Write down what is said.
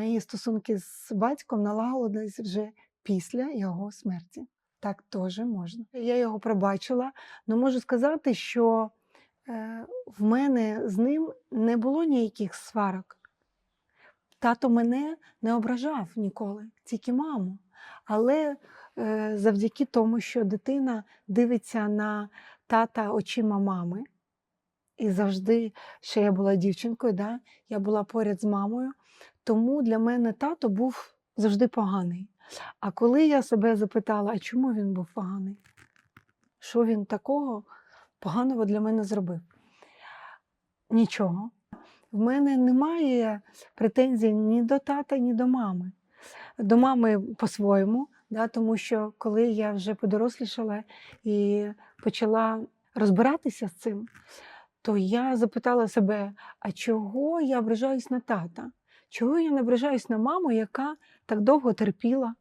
мої стосунки з батьком налагодились вже після його смерті. Так теж можна. Я його пробачила, але можу сказати, що е, в мене з ним не було ніяких сварок. Тато мене не ображав ніколи, тільки маму. Але е, завдяки тому, що дитина дивиться на тата очима мами, і завжди, ще я була дівчинкою, да, я була поряд з мамою, тому для мене тато був завжди поганий. А коли я себе запитала, а чому він був поганий? Що він такого поганого для мене зробив? Нічого. В мене немає претензій ні до тата, ні до мами. До мами по-своєму, да, тому що коли я вже подорослішала і почала розбиратися з цим, то я запитала себе, а чого я ображаюсь на тата? Чого я не ображаюсь на маму, яка так довго терпіла,